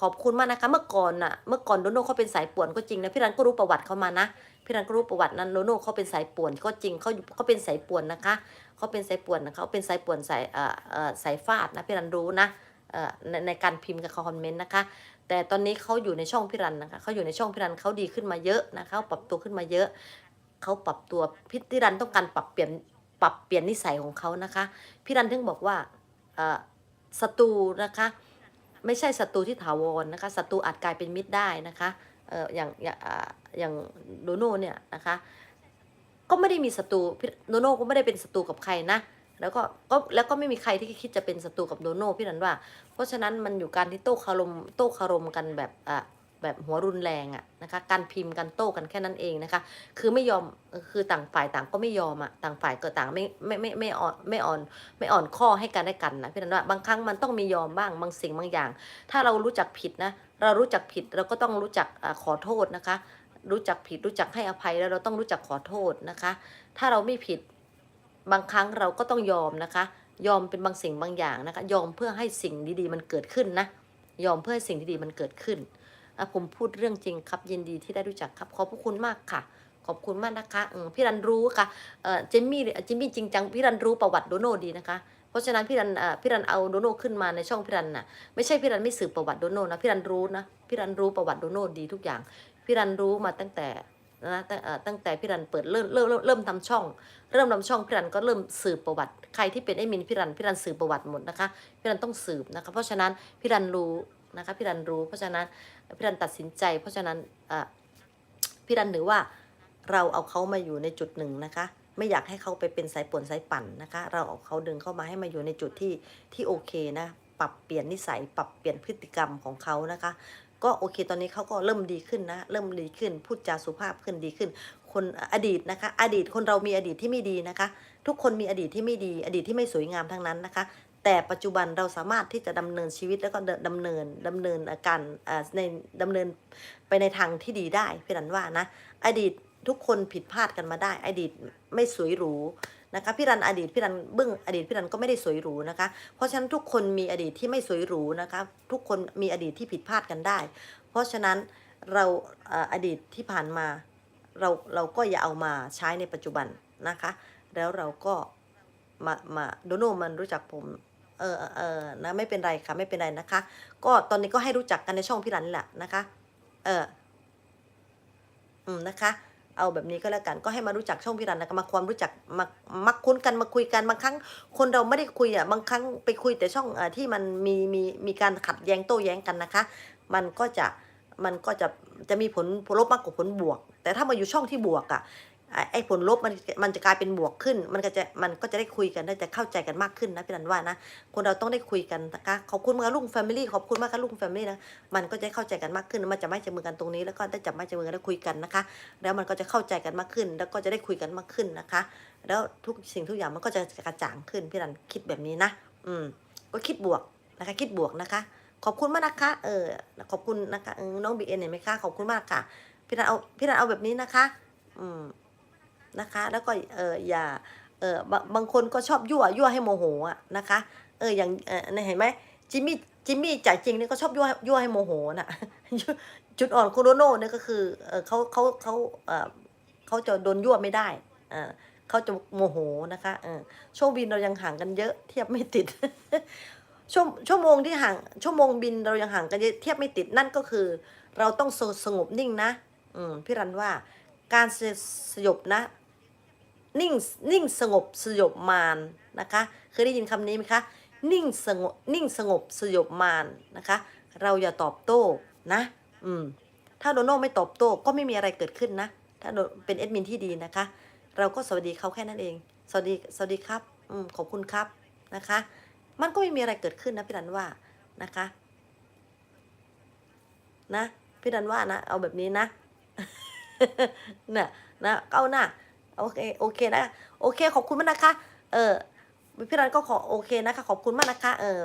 ขอบคุณมากนะคะ เมื่อก่อนน่ะ เมื่อก่อนโดโน่เขาเป็นสายป่วนก็จริงนะพี่รันก็รู้ประวัติเขามานะพี่รันก็รู้ประวัตินั้นโดโน่เขาเป็นสายป่วนก็จริงเขาเขาเป็นสายป่วนนะคะเขาเป็นสายป่วนนะเขาเป็นสายป่วนสายเอ่อเอ่อสายฟาดนะพี่รันรู้นะเอ่อในในการพิมพ์กับคอมเมนต์นะคะ แต่ตอนนี้เขาอยู่ในช่องพี่รันนะคะเขาอยู่ในช่องพี่รันเขาดีขึ้นมาเยอะนะคะเขาปรับตัวขึ้นมาเยอะเขาปรับตัวพี่พี่รันต้องการปรับเปลี่ยนปรับเปลี่ยนนิสัยของเขานะคะ พี่รันถึงบอกว่าเออศัตรูนะคะ ไม่ใช่ศัตรูที่ถาวรนะคะศัตรูอาจกลายเป็นมิตรได้นะคะเอ่ออย่างอย่างอย่างโดโน่เนี่ยนะคะ ก็ไม่ได้มีศัตรูโดโน่ก็ไม่ได้เป็นศัตรูกับใครนะแล้วก็ก็แล้วก็ไม่มีใครที่คิดจะเป็นศัตรูกับโดโน่พี่นันว่า เพราะฉะนั้นมันอยู่การที่โต้คารมโต้คารมกันแบบอะ แบบหัวรุนแรงอะนะคะ การพิมพ์กันโต้กันแค่นั้นเองนะคะ คือไม่ยอมคือต่างฝ่ายต่างก็ไม่ยอมอะต่างฝ่ายก็ต่างไม่ไม่ไม่ไม่อ่อนไม่อ่อนไม่อ่อนข้อให้กันได้กันนะพี่นันว่าบางครั้งมันต้องมียอมบ้างบางสิ่งบางอย่าง ถ้าเรารู้จักผิดนะ เรารู้จักผิดเราก็ต้องรู้จักขอโทษนะคะ รู้จักผิดรู้จักให้อภัยแล้วเราต้องรู้จักขอโทษนะคะ ถ้าเราไม่ผิดบางครั้งเราก็ต้องยอมนะคะ ยอมเป็นบางสิ่งบางอย่างนะคะ ยอมเพื่อให้สิ่งดีๆ มันเกิดขึ้นนะ ยอมเพื่อให้สิ่งดีๆมันเกิดขึ้น ผมพูดเรื่องจริงครับยินดีที่ได้รู้จักครับ ขอบพระคุณมากค่ะ ขอบคุณมากนะคะพี่รันรู้ค่ะเจมมี่เจมมี่จริงจังพี่รันรู้ประวัติโดโน่ดีนะคะเพราะฉะนั้นพี่รันพี่รันเอาโดโน่ขึ้นมาในช่องพี่รันน่ะไม่ใช่พี่รันไม่สืบประวัติโดโน่นะพี่รันรู้นะพี่รันรู้ประวัติโดโน่ดีทุกอย่างพี่รันรู้มาตั้งแต่นะตั้งแต่พี่รันเปิดเริ่มเริ่มเริ่มเริ่มทำช่อง เริ่มทำช่องพี่รันก็เริ่มสืบประวัติ ใครที่เป็นไอ้มินพี่รันพี่รันสืบประวัติหมดนะคะพี่รันต้องสืบนะคะเพราะฉะนั้นพี่รันรู้ นะคะพี่รันรู้เพราะฉะนั้นพี่รันตัดสินใจ เพราะฉะนั้นพี่รันถือว่าเราเอาเขามาอยู่ในจุดหนึ่งนะคะ ไม่อยากให้เขาไปเป็นสายป่วนสายปั่นนะคะ เราเอาเขาดึงเข้ามาให้มาอยู่ในจุดที่ที่โอเคนะปรับเปลี่ยนนิสัยปรับเปลี่ยนพฤติกรรมของเขานะคะ ก็โอเคตอนนี้เขาก็เริ่มดีขึ้นนะ เริ่มดีขึ้นพูดจาสุภาพขึ้นดีขึ้น คนอดีตนะคะ อดีตคนเรามีอดีตที่ไม่ดีนะคะ ทุกคนมีอดีตที่ไม่ดี อดีตที่ไม่สวยงามทั้งนั้นนะคะ แต่ปัจจุบันเราสามารถที่จะดำเนินชีวิตแล้วก็เดินดำเนินดำเนินอาการในดำเนินไปในทางที่ดีได้พี่รันว่านะ อดีตทุกคนผิดพลาดกันมาได้ อดีตไม่สวยหรูนะคะพี่รันอดีตพี่รันเบื้องอดีตพี่รันก็ไม่ได้สวยหรูนะคะ เพราะฉะนั้นทุกคนมีอดีตที่ไม่สวยหรูนะคะทุกคนมีอดีตที่ผิดพลาดกันได้ เพราะฉะนั้นเราอดีตที่ผ่านมาเราเราก็อย่าเอามาใช้ในปัจจุบันนะคะ แล้วเราก็ มามาโดโน่มันรู้จักผม เออเออนะไม่เป็นไรค่ะไม่เป็นไรนะคะ ก็ตอนนี้ก็ให้รู้จักกันในช่องพี่รันแหละนะคะ เอออืมนะคะ เอาแบบนี้ก็แล้วกันก็ให้มารู้จักช่องพี่รันนะคะมาความรู้จักมามาคุ้นกันมาคุยกันบางครั้ง คนเราไม่ได้คุยอะบางครั้งไปคุยแต่ช่องอที่มันมีมีมีการขัดแย้งโต้แย้งกันนะคะ มันก็จะมันก็จะจะมีผลลบมากกว่าผลบวก แต่ถ้ามาอยู่ช่องที่บวกอะ ไอ้ผลลบมันมันจะกลายเป็นบวกขึ้น มันก็จะมันก็จะได้คุยกันได้จะเข้าใจกันมากขึ้นนะพี่รันว่านะคนเราต้องได้คุยกันนะคะขอบคุณมากลุงแฟมิลี่ขอบคุณมากค่ะลุงแฟมิลี่นะมันก็จะเข้าใจกันมากขึ้น มันจะไม่จับมือกันตรงนี้ แล้วก็ได้จับไม้จับมือกันแล้วคุยกันนะคะ แล้วมันก็จะเข้าใจกันมากขึ้น แล้วก็จะได้คุยกันมากขึ้นนะคะ แล้วทุกสิ่งทุกอย่างมันก็จะกระจ่างขึ้นพี่รันคิดแบบนี้นะอืมก็คิดบวกนะคะ คิดบวกนะคะ ขอบคุณมากนะคะเออขอบคุณนะคะน้องบีเอ็นเห็นไหมคะขอบคุณมากค่ะพี่รันเอาพี่รันเอาแบบนี้นะคะ อืม นะคะ แล้วก็เอออย่าเออบางบางคนก็ชอบยั่วยั่วให้โมโหอะนะคะ เอออย่างเออเนี่ยเห็นไหมจิมมี่จิมมี่จ่ายจริงเนี่ยก็ชอบยั่วยั่วให้โมโหน่ะจุดอ่อนโคโรโน่เนี่ยก็คือเออเขาเขาเขาเออเขาจะโดนยั่วไม่ได้เออเขาจะโมโหนะคะเออช่วงบินเรายังห่างกันเยอะเทียบไม่ติดชั่วชั่วโมงที่ห่างชั่วโมงบินเรายังห่างกันเยอะเทียบไม่ติดนั่นก็คือ เราต้องสงบนิ่งนะ อืมพี่รันว่าการสยบนะ นิ่งนิ่งสงบสยบมารนะคะ เคยได้ยินคำนี้ไหมคะนิ่งสงบนิ่งสงบสยบมารนะคะ เราอย่าตอบโต้นะอืมถ้าโดโน่ไม่ตอบโต้ก็ไม่มีอะไรเกิดขึ้นนะ ถ้าเป็นแอดมินที่ดีนะคะ เราก็สวัสดีเขาแค่นั้นเอง สวัสดีสวัสดีครับอืมขอบคุณครับนะคะ มันก็ไม่มีอะไรเกิดขึ้นนะพี่รันว่านะคะนะพี่รันว่านะ เอาแบบนี้นะน่ะนะเอาหน้า โอเคโอเคนะโอเคขอบคุณมากนะคะ เออพี่รันก็ขอโอเคนะคะ ขอบคุณมากนะคะ เออ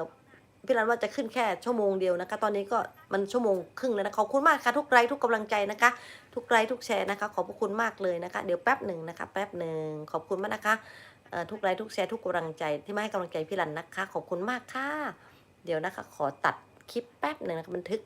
พี่รันว่าจะขึ้นแค่ชั่วโมงเดียวนะคะ ตอนนี้ก็มันชั่วโมงครึ่งแล้วนะขอบคุณมากค่ะทุกไลค์ทุกกำลังใจนะคะ ทุกไลค์ทุกแชร์นะคะ ขอบพระคุณมากเลยนะคะ เดี๋ยวแป๊บหนึ่งนะคะ แป๊บหนึ่งขอบคุณมากนะคะเออทุกไลค์ทุกแชร์ทุกกำลังใจที่มาให้กำลังใจพี่รันนะคะ ขอบคุณมากค่ะ เดี๋ยวนะคะ ขอตัดคลิปแป๊บหนึ่งนะคะบันทึก